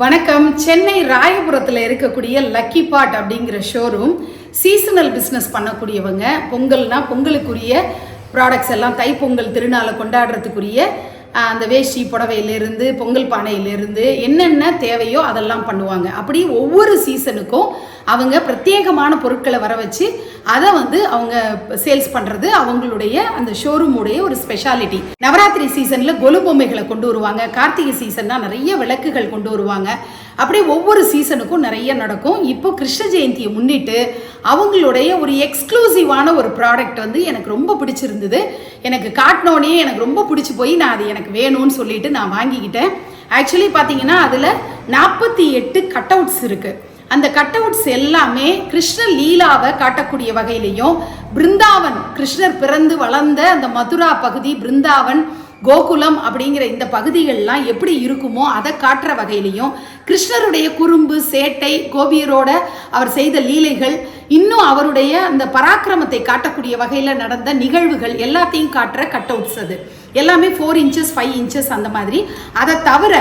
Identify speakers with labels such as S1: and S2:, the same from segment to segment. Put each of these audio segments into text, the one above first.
S1: வணக்கம். சென்னை ராயபுரத்தில் இருக்கக்கூடிய லக்கி பாட் அப்படிங்கிற ஷோரூம் சீசனல் பிஸ்னஸ் பண்ணக்கூடியவங்க. பொங்கல்னா பொங்கலுக்குரிய ப்ராடக்ட்ஸ் எல்லாம் தைப்பொங்கல் திருநாளை கொண்டாடுறதுக்குரிய அந்த வேஷ்டி புடவையிலேருந்து பொங்கல் பானையிலேருந்து என்னென்ன தேவையோ அதெல்லாம் பண்ணுவாங்க. அப்படி ஒவ்வொரு சீசனுக்கும் அவங்க பிரத்யேகமான பொருட்களை வர வச்சு அதை வந்து அவங்க சேல்ஸ் பண்ணுறது அவங்களுடைய அந்த ஷோரூமுடைய ஒரு ஸ்பெஷாலிட்டி நவராத்திரி சீசனில் கொலு பொம்மைகளை கொண்டு வருவாங்க. கார்த்திகை சீசன்னா நிறைய விளக்குகள் கொண்டு வருவாங்க. அப்படியே ஒவ்வொரு சீசனுக்கும் நிறைய நடக்கும். இப்போ கிருஷ்ண ஜெயந்தியை முன்னிட்டு அவங்களுடைய ஒரு எக்ஸ்க்ளூசிவான ஒரு ப்ராடக்ட் வந்து எனக்கு ரொம்ப பிடிச்சிருந்தது. எனக்கு காட்டினோடனே எனக்கு ரொம்ப பிடிச்சி போய் நான் அது எனக்கு வேணும்னு சொல்லிட்டு நான் வாங்கிக்கிட்டேன். ஆக்சுவலி பார்த்தீங்கன்னா அதில் நாற்பத்தி எட்டு கட் அவுட்ஸ் இருக்குது அந்த கட் அவுட்ஸ் எல்லாமே கிருஷ்ண லீலாவை காட்டக்கூடிய வகையிலையும் பிருந்தாவன் கிருஷ்ணர் பிறந்து வளர்ந்த அந்த மதுரா பகுதி பிருந்தாவன் கோகுலம் அப்படிங்கிற இந்த பகுதிகள்லாம் எப்படி இருக்குமோ அதை காட்டுற வகையிலையும் கிருஷ்ணருடைய குறும்பு சேட்டை கோபியரோட அவர் செய்த லீலைகள் இன்னும் அவருடைய அந்த பராக்கிரமத்தை காட்டக்கூடிய வகையில் நடந்த நிகழ்வுகள் எல்லாத்தையும் காட்டுற கட் அவுட்ஸ் அது. எல்லாமே ஃபோர் இன்ச்சஸ் ஃபைவ் இன்ச்சஸ் அந்த மாதிரி. அதை தவிர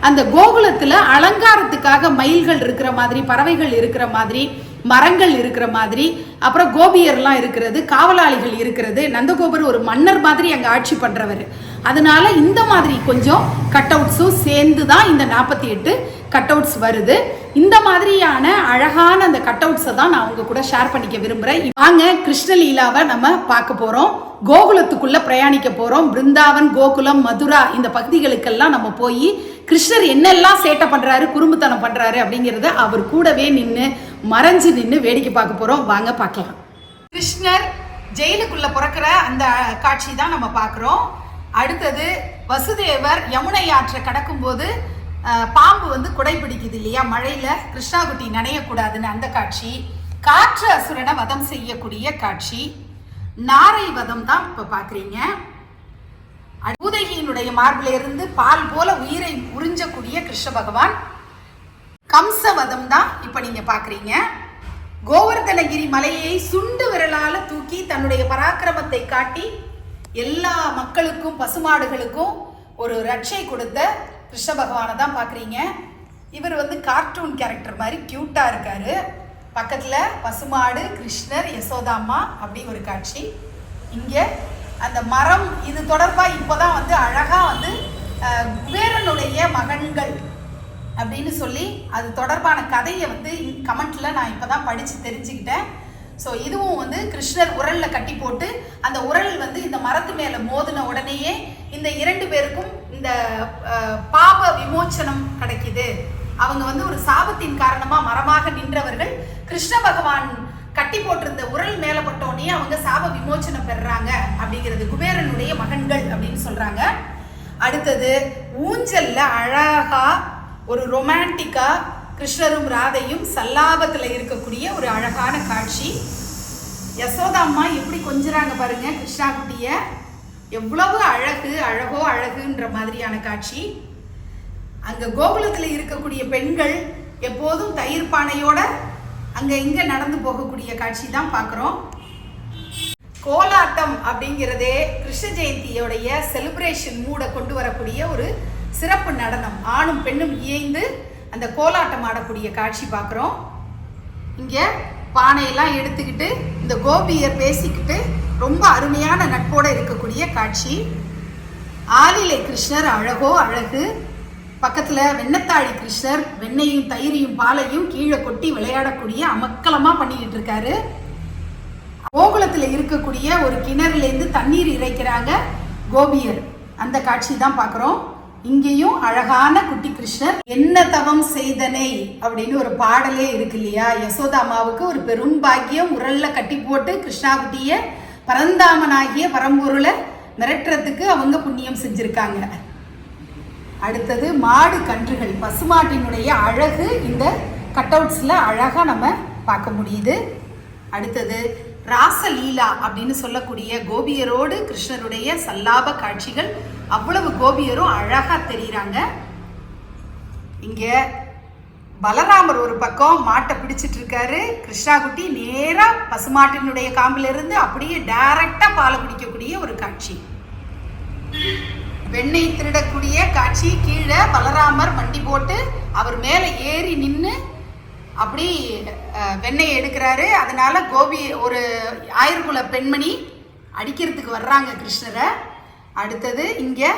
S1: அந்த கோகுலத்தில் அலங்காரத்துக்காக மயில்கள் இருக்கிற மாதிரி பறவைகள் இருக்கிற மாதிரி மரங்கள் இருக்கிற மாதிரி அப்புறம் கோபியர்லாம் இருக்கிறது காவலாளிகள் இருக்கிறது நந்தகோபர் ஒரு மன்னர் மாதிரி அங்கே ஆட்சி பண்ணுறவர் அதனால இந்த மாதிரி கொஞ்சம் கட் அவுட்ஸும் சேர்ந்து தான் இந்த நாற்பத்தி எட்டு கட் அவுட்ஸ் வருது. இந்த மாதிரியான அழகான அந்த கட் அவுட்ஸை தான் நான் உங்க கூட ஷேர் பண்ணிக்க விரும்புகிறேன் வாங்க கிருஷ்ணலீலாவை நம்ம பார்க்க போகிறோம் கோகுலத்துக்குள்ள பிரயாணிக்க போகிறோம் பிருந்தாவன் கோகுலம் மதுரா இந்த பகுதிகளுக்கெல்லாம் நம்ம போய் கிருஷ்ணர் என்னெல்லாம் சேட்டை பண்ணுறாரு குறும்புத்தனம் பண்ணுறாரு அப்படிங்கிறத அவர் கூடவே நின்று மறைஞ்சு நின்று வேடிக்கை பார்க்க போகிறோம் வாங்க பார்க்கலாம். கிருஷ்ணர் ஜெயிலுக்குள்ளே பிறக்கிற அந்த காட்சி தான் நம்ம பார்க்குறோம். அடுத்தது வசுதேவர் யமுனை ஆற்றை கடக்கும்போது பாம்பு வந்து குடை பிடிக்குது இல்லையா? மழையில கிருஷ்ணாகுட்டி நனையக்கூடாதுன்னு அந்த காட்சி. காற்று அசுரனை வதம் செய்யக்கூடிய காட்சி. நாரை வதம் தான் இப்போ பார்க்குறீங்க பூதகியினுடைய மார்பிலிருந்து பால் போல உயிரை உறிஞ்சக்கூடிய கிருஷ்ண பகவான் கம்சவதம் தான் இப்போ நீங்க பார்க்குறீங்க கோவர்தனகிரி மலையை சுண்டு விரலால தூக்கி தன்னுடைய பராக்கிரமத்தை காட்டி எல்லா மக்களுக்கும் பசுமாடுகளுக்கும் ஒரு ரட்சை கொடுத்த கிருஷ்ண பகவானை தான் பார்க்குறீங்க. இவர் வந்து கார்ட்டூன் கேரக்டர் மாதிரி க்யூட்டாக இருக்கார். பக்கத்தில் பசுமாடு கிருஷ்ணர் யசோதாம்மா அப்படி ஒரு காட்சி. இங்கே அந்த மரம் இது தொடர்பாக இப்போ தான் வந்து அழகாக வந்து குபேரனுடைய மகன்கள் அப்படின்னு சொல்லி அது தொடர்பான கதையை வந்து கமெண்ட்டில் நான் இப்போ தான் படித்து தெரிஞ்சுக்கிட்டேன். ஸோ இதுவும் வந்து கிருஷ்ணர் உரலில் கட்டி போட்டு அந்த உரல் வந்து இந்த மரத்து மேலே மோதின உடனேயே இந்த இரண்டு பேருக்கும் இந்த பாப விமோச்சனம் கிடைக்குது. அவங்க வந்து ஒரு சாபத்தின் காரணமாக மரமாக நின்றவர்கள் கிருஷ்ண பகவான் கட்டி போட்டிருந்த உரல் மேலே பட்டோடனே அவங்க சாப விமோச்சனம் பெறுறாங்க அப்படிங்கிறது குபேரனுடைய மகன்கள் அப்படின்னு சொல்கிறாங்க அடுத்தது ஊஞ்சலில் அழகாக ஒரு ரொமான்டிக்காக கிருஷ்ணரும் ராதையும் சல்லாபத்தில் இருக்கக்கூடிய ஒரு அழகான காட்சி. யசோதா அம்மா எப்படி கொஞ்சுறாங்க பாருங்க கிருஷ்ணா குட்டிய. எவ்வளவு அழகு அழகோ அழகுன்ற மாதிரியான காட்சி. அங்கே கோகுலத்தில் இருக்கக்கூடிய பெண்கள் எப்போதும் தயிர் பானையோட அங்கே இங்கே நடந்து போகக்கூடிய காட்சி தான் பார்க்குறோம் கோலாட்டம் அப்படிங்கிறதே கிருஷ்ண ஜெயந்தியோடைய செலிப்ரேஷன் மூட கொண்டு வரக்கூடிய ஒரு சிறப்பு நடனம். ஆணும் பெண்ணும் இயைந்து அந்த கோலாட்டம் ஆடக்கூடிய காட்சி பார்க்குறோம் இங்கே பானையெல்லாம் எடுத்துக்கிட்டு இந்த கோபியர் பேசிக்கிட்டு ரொம்ப அருமையான நட்போட இருக்கக்கூடிய காட்சி. ஆலிலை கிருஷ்ணர் அழகோ அழகு. பக்கத்தில் வெண்ணத்தாழி கிருஷ்ணர் வெண்ணையும் தயிரையும் பாலையும் கீழே கொட்டி விளையாடக்கூடிய அமக்கலமாக பண்ணிக்கிட்டு இருக்காரு. கோகுலத்தில் இருக்கக்கூடிய ஒரு கிணறுலேருந்து தண்ணீர் இறைக்கிறாங்க கோபியர். அந்த காட்சி தான் பார்க்குறோம் இங்கேயும் அழகான குட்டி கிருஷ்ணர் என்ன தவம் செய்தனை? அப்படின்னு ஒரு பாடலே இருக்கு இல்லையா? யசோதா அம்மாவுக்கு ஒரு பெரும் பாக்கியம். உரல்ல கட்டி போட்டு கிருஷ்ணாகுட்டிய பரந்தாமனாகிய பரம்பொருளை மிரட்டுறதுக்கு அவங்க புண்ணியம் செஞ்சிருக்காங்க. அடுத்தது மாடு கன்றுகள். பசுமாட்டினுடைய அழகு இந்த கட்டவுட்ஸில் அழகாக நம்ம பார்க்க முடியுது. அடுத்தது ராசலீலா அப்படின்னு சொல்லக்கூடிய கோபியரோடு கிருஷ்ணருடைய சல்லாப காட்சிகள் அவ்வளவு கோபியரும் அழகாக தெரியுறாங்க. இங்கே பலராமர் ஒரு பக்கம் மாட்டை பிடிச்சிட்டு இருக்காரு. கிருஷ்ணாகுட்டி நேரா பசுமாட்டினுடைய காம்பிலிருந்து அப்படியே டைரக்டா பாலை குடிக்கக்கூடிய ஒரு காட்சி. வெண்ணெய் திருடக்கூடிய காட்சி. கீழே பலராமர் வண்டி போட்டு அவர் மேலே ஏறி நின்று அப்படி வெண்ணெய் எடுக்கிறாரு. அதனால கோபி ஒரு ஆயிரக்குல பெண்மணி அடிக்கிறதுக்கு வர்றாங்க கிருஷ்ணரை. அடுத்தது இங்கே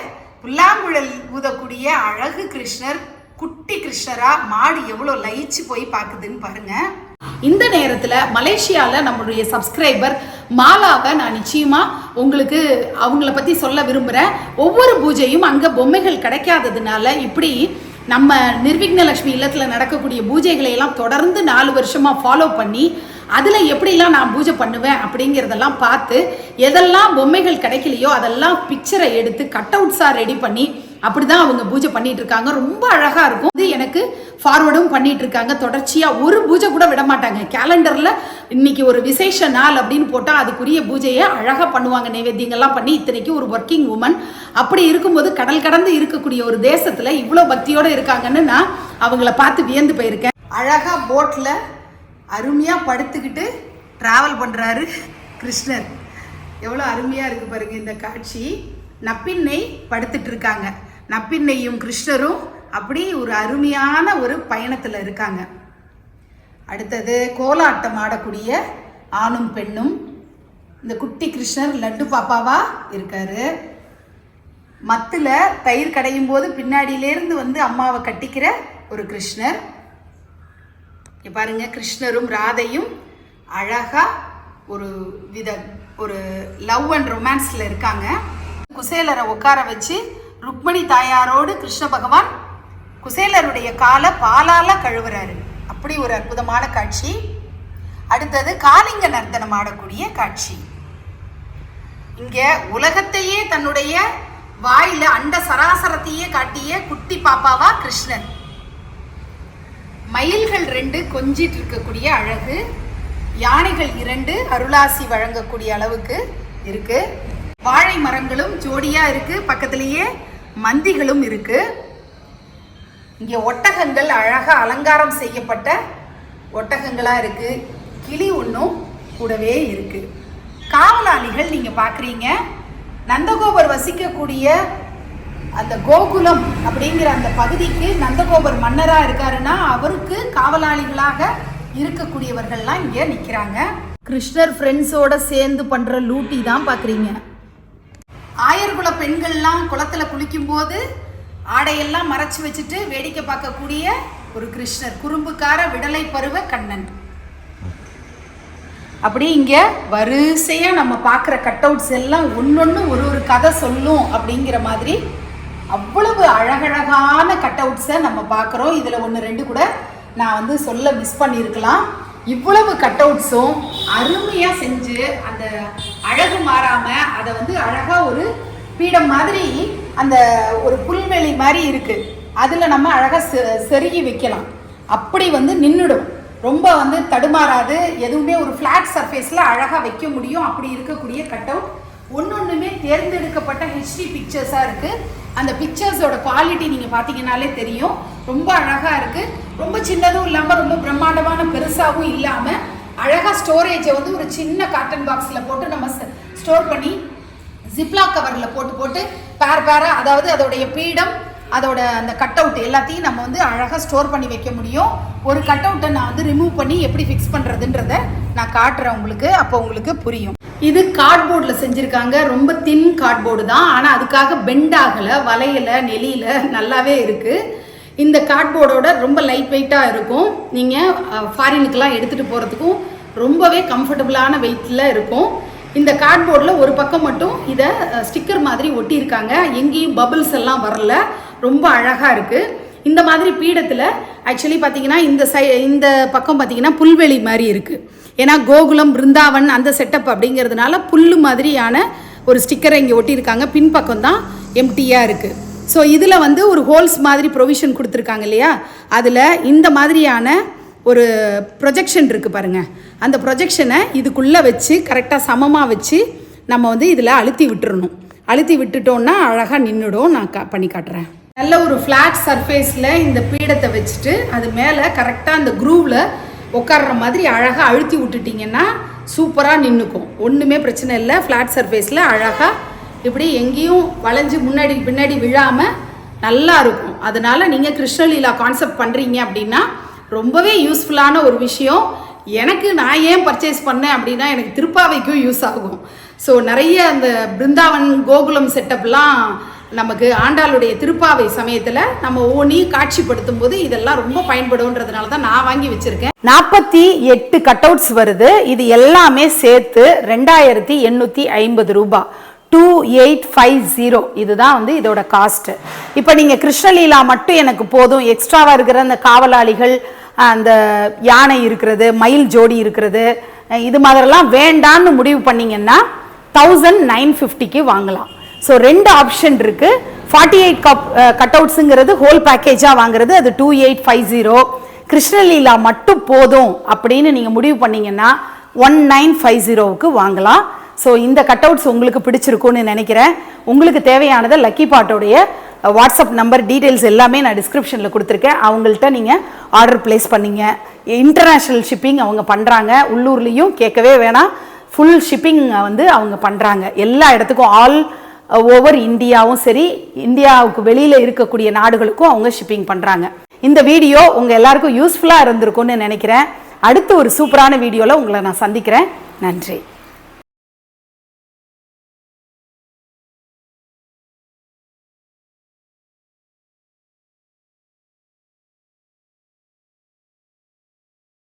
S1: புல்லாங்குழல் ஊதக்கூடிய அழகு கிருஷ்ணர் குட்டி கிருஷ்ணரா மாடு எவ்வளோ லயிச்சு போய் பார்க்குதுன்னு பாருங்க. இந்த நேரத்தில் மலேசியாவில் நம்மளுடைய சப்ஸ்கிரைபர் மாலாவை நான் நிச்சயமாக உங்களுக்கு அவங்கள பற்றி சொல்ல விரும்புகிறேன் ஒவ்வொரு பூஜையும் அங்கே பொம்மைகள் கிடைக்காததுனால இப்படி நம்ம நிர்விக்னலட்சுமி இல்லத்தில் நடக்கக்கூடிய பூஜைகளை எல்லாம் தொடர்ந்து நாலு வருஷமாக ஃபாலோ பண்ணி அதில் எப்படிலாம் நான் பூஜை பண்ணுவேன் அப்படிங்கிறதெல்லாம் பார்த்து எதெல்லாம் பொம்மைகள் கிடைக்கலையோ அதெல்லாம் பிக்சரை எடுத்து கட் அவுட்ஸாக ரெடி பண்ணி அப்படிதான் அவங்க பூஜை பண்ணிட்டு இருக்காங்க. ரொம்ப அழகாக இருக்கும். இது எனக்கு ஃபார்வர்டும் பண்ணிட்டு இருக்காங்க தொடர்ச்சியாக ஒரு பூஜை கூட விட மாட்டாங்க கேலண்டரில் இன்னைக்கு ஒரு விசேஷ நாள் அப்படின்னு போட்டால் அதுக்குரிய பூஜையை அழகாக பண்ணுவாங்க. நைவேத்தியங்கள்லாம் பண்ணி இத்தனைக்கு ஒரு ஒர்க்கிங் உமன் அப்படி இருக்கும்போது கடல் கடந்து இருக்கக்கூடிய ஒரு தேசத்தில் இவ்வளோ பக்தியோடு இருக்காங்கன்னு நான் அவங்கள பார்த்து வியந்து போயிருக்கேன். அழகாக போட்டில் அருமையாக படுத்துக்கிட்டு ட்ராவல் பண்ணுறாரு கிருஷ்ணர். எவ்வளோ அருமையாக இருக்குது பாருங்க இந்த காட்சி. நப்பின்னை படுத்துட்டு இருக்காங்க. நப்பின்னையும் கிருஷ்ணரும் அப்படி ஒரு அருமையான ஒரு பயணத்தில் இருக்காங்க. அடுத்தது கோலாட்டம் ஆடக்கூடிய ஆணும் பெண்ணும். இந்த குட்டி கிருஷ்ணர் லட்டு பாப்பாவா இருக்காரு. மத்தில் தயிர் கடையும் போது பின்னாடியிலேருந்து வந்து அம்மாவை கட்டிக்கிற ஒரு கிருஷ்ணர். பாருங்க கிருஷ்ணரும் ராதையும் அழகா ஒரு வித ஒரு லவ் அண்ட் ரொமான்ஸில் இருக்காங்க. குசேலரை உட்கார வச்சு ருக்மணி தாயாரோடு கிருஷ்ண பகவான் குசேலருடைய காலை பாலால கழுவுறாரு. அப்படி ஒரு அற்புதமான காட்சி. அடுத்தது காலிங்க நர்த்தனம் ஆடக்கூடிய காட்சி. இங்க உலகத்தையே தன்னுடைய வாயில அண்ட சராசரத்தையே காட்டிய குட்டி பாப்பாவா கிருஷ்ணன். மயில்கள் ரெண்டு கொஞ்சிட்டு இருக்கக்கூடிய அழகு. யானைகள் இரண்டு அருளாசி வழங்கக்கூடிய அளவுக்கு இருக்கு. வாழை மரங்களும் ஜோடியா இருக்கு. பக்கத்திலேயே மந்திகளும் இருக்குது இங்கே ஒட்டகங்கள் அழகாக அலங்காரம் செய்யப்பட்ட ஒட்டகங்களாக இருக்குது கிளி ஒன்றும் கூடவே இருக்குது காவலாளிகள் நீங்கள் பார்க்குறீங்க நந்தகோபர் வசிக்கக்கூடிய அந்த கோகுலம் அப்படிங்கிற அந்த பகுதிக்கு நந்தகோபர் மன்னராக இருக்காருன்னா அவருக்கு காவலாளிகளாக இருக்கக்கூடியவர்கள்லாம் இங்கே நிற்கிறாங்க கிருஷ்ணர் ஃப்ரெண்ட்ஸோட சேர்ந்து பண்ணுற லூட்டி தான் பார்க்குறீங்க ஆயர்குல பெண்கள்லாம் குளத்துல குளிக்கும்போது ஆடையெல்லாம் மறைச்சு வச்சுட்டு வேடிக்கை பார்க்கக்கூடிய ஒரு கிருஷ்ணர் குறும்புக்கார விடலை பருவ கண்ணன். அப்படி இங்கே வரிசையாக நம்ம பார்க்குற கட் அவுட்ஸ் எல்லாம் ஒன்னொன்னு ஒரு ஒரு கதை சொல்லும் அப்படிங்கிற மாதிரி அவ்வளவு அழகழகான கட் அவுட்ஸை நம்ம பார்க்குறோம். இதில் ஒன்று ரெண்டு கூட நான் வந்து சொல்ல மிஸ் பண்ணியிருக்கலாம். இவ்வளவு கட் அவுட்ஸும் அருமையாக செஞ்சு அந்த அழகு மாறாமல் அதை வந்து அழகாக ஒரு பீடம் மாதிரி அந்த ஒரு புல்வெளி மாதிரி இருக்குது அதில் நம்ம அழகாக செ செருகி வைக்கலாம். அப்படி வந்து நின்றுடும் ரொம்ப வந்து தடுமாறாது. எதுவுமே ஒரு ஃப்ளாட் சர்ஃபேஸில் அழகாக வைக்க முடியும். அப்படி இருக்கக்கூடிய கட் அவுட் ஒன்றுமே தேர்ந்தெடுக்கப்பட்ட ஹெச்டி பிக்சர்ஸாக இருக்குது அந்த பிக்சர்ஸோட குவாலிட்டி நீங்கள் பார்த்தீங்கன்னாலே தெரியும். ரொம்ப அழகாக இருக்குது ரொம்ப சின்னதும் இல்லாமல் ரொம்ப பிரம்மாண்டமான பெருசாகவும் இல்லாமல் அழகாக ஸ்டோரேஜை வந்து ஒரு சின்ன காட்டன் பாக்ஸில் போட்டு நம்ம ஸ்டோர் பண்ணி ஜிப்லாக் கவரில் போட்டு போட்டு பேர் பேராக அதாவது அதோடைய பீடம் அதோட அந்த கட் அவுட் எல்லாத்தையும் நம்ம வந்து அழகாக ஸ்டோர் பண்ணி வைக்க முடியும். ஒரு கட் அவுட்டை நான் வந்து ரிமூவ் பண்ணி எப்படி ஃபிக்ஸ் பண்ணுறதுன்றத நான் காட்டுறேன் உங்களுக்கு. அப்போ உங்களுக்கு புரியும். இது கார்ட்போர்டில் செஞ்சுருக்காங்க. ரொம்ப தின் கார்ட்போர்டு தான். ஆனால் அதுக்காக பெண்ட் ஆகலை. வலையில் நெலியில் நல்லாவே இருக்குது இந்த கார்ட்போர்டோட ரொம்ப லைட் வெயிட்டாக இருக்கும். நீங்கள் ஃபாரினுக்கெலாம் எடுத்துகிட்டு போகிறதுக்கும் ரொம்பவே கம்ஃபர்டபுளான வெயிட்டில் இருக்கும். இந்த கார்ட்போர்டில் ஒரு பக்கம் மட்டும் இதை ஸ்டிக்கர் மாதிரி ஒட்டியிருக்காங்க. எங்கேயும் பபிள்ஸ் எல்லாம் வரல. ரொம்ப அழகாக இருக்குது இந்த மாதிரி பீடத்தில் ஆக்சுவலி பார்த்தீங்கன்னா இந்த சை இந்த பக்கம் பார்த்தீங்கன்னா புல்வெளி மாதிரி இருக்குது ஏன்னா கோகுலம் பிருந்தாவன் அந்த செட்டப் அப்படிங்கிறதுனால புல்லு மாதிரியான ஒரு ஸ்டிக்கரை இங்கே ஒட்டியிருக்காங்க. பின்பக்கம் தான் எம்டியாக இருக்குது ஸோ இதில் வந்து ஒரு ஹோல்ஸ் மாதிரி ப்ரொவிஷன் கொடுத்துருக்காங்க இல்லையா? அதில் இந்த மாதிரியான ஒரு ப்ரொஜெக்ஷன் இருக்குது பாருங்கள் அந்த ப்ரொஜெக்ஷனை இதுக்குள்ளே வச்சு கரெக்டாக சமமாக வச்சு நம்ம வந்து இதில் அழுத்தி விட்டுறணும். அழுத்தி விட்டுட்டோன்னா அழகாக நின்றுடும் நான் கா பண்ணி காட்டுறேன். நல்ல ஒரு ஃப்ளாட் சர்ஃபேஸில் இந்த பீடத்தை வச்சுட்டு அது மேலே கரெக்டாக அந்த க்ரூவில் உட்கார்ற மாதிரி அழகாக அழுத்தி விட்டுட்டிங்கன்னா சூப்பராக நின்றுக்கும் ஒன்றுமே பிரச்சனை இல்லை. ஃப்ளாட் சர்ஃபேஸில் அழகாக இப்படி எங்கேயும் வளைஞ்சு முன்னாடி பின்னாடி விழாமல் நல்லா இருக்கும். அதனால் நீங்கள் கிருஷ்ணலீலா கான்செப்ட் பண்ணுறீங்க அப்படின்னா ரொம்பவே யூஸ்ஃபுல்லான ஒரு விஷயம். எனக்கு நான் ஏன் பர்ச்சேஸ் பண்ணேன் அப்படின்னா எனக்கு திருப்பாவைக்கும் யூஸ் ஆகும். ஸோ நிறைய அந்த பிருந்தாவன் கோகுலம் செட்டப்லாம் நமக்கு ஆண்டாளுடைய திருப்பாவை சமயத்தில் நம்ம ஓனி காட்சிப்படுத்தும் போது இதெல்லாம் ரொம்ப பயன்படும்ன்றதுனால தான் நான் வாங்கி வச்சுருக்கேன். நாற்பத்தி எட்டு கட் அவுட்ஸ் வருது. இது எல்லாமே சேர்த்து ரெண்டாயிரத்தி எண்ணூற்றி ஐம்பது ரூபாய் டூ எயிட் ஃபைவ் ஜீரோ இதுதான் வந்து இதோட காஸ்ட்டு இப்போ நீங்கள் கிருஷ்ணலீலா மட்டும் எனக்கு போதும். எக்ஸ்ட்ராவாக இருக்கிற அந்த காவலாளிகள் அந்த யானை இருக்கிறது மயில் ஜோடி இருக்கிறது இது மாதிரிலாம் வேண்டான்னு முடிவு பண்ணிங்கன்னா தௌசண்ட் நைன் ஃபிஃப்டிக்கு வாங்கலாம். ஸோ ரெண்டு ஆப்ஷன் இருக்குது ஃபார்ட்டி எயிட் கப் கட் அவுட்ஸுங்கிறது ஹோல் பேக்கேஜாக வாங்குறது. அது two eight five zero Krishnaleela மட்டும் போதும் அப்படின்னு நீங்கள் முடிவு பண்ணிங்கன்னா ஒன் நைன் ஃபைவ் ஜீரோவுக்கு வாங்கலாம். ஸோ இந்த கட் அவுட்ஸ் உங்களுக்கு பிடிச்சிருக்கும்னு நினைக்கிறேன். உங்களுக்கு தேவையானதை லக்கி பாட்டோடைய வாட்ஸ்அப் நம்பர் டீட்டெயில்ஸ் எல்லாமே நான் டிஸ்கிரிப்ஷனில் கொடுத்துருக்கேன். அவங்கள்ட்ட நீங்கள் ஆர்டர் ப்ளேஸ் பண்ணிங்க. இன்டர்நேஷ்னல் ஷிப்பிங் அவங்க பண்ணுறாங்க உள்ளூர்லேயும் கேட்கவே வேணாம். ஃபுல் ஷிப்பிங் வந்து அவங்க பண்ணுறாங்க எல்லா இடத்துக்கும் ஆல் ஓவர் இந்தியாவும் சரி இந்தியாவுக்கு வெளியில் இருக்கக்கூடிய நாடுகளுக்கும் அவங்க ஷிப்பிங் பண்ணுறாங்க இந்த வீடியோ உங்கள் எல்லாருக்கும் யூஸ்ஃபுல்லாக இருந்திருக்கும்னு நினைக்கிறேன். அடுத்து ஒரு சூப்பரான வீடியோவில் உங்களை நான் சந்திக்கிறேன். நன்றி.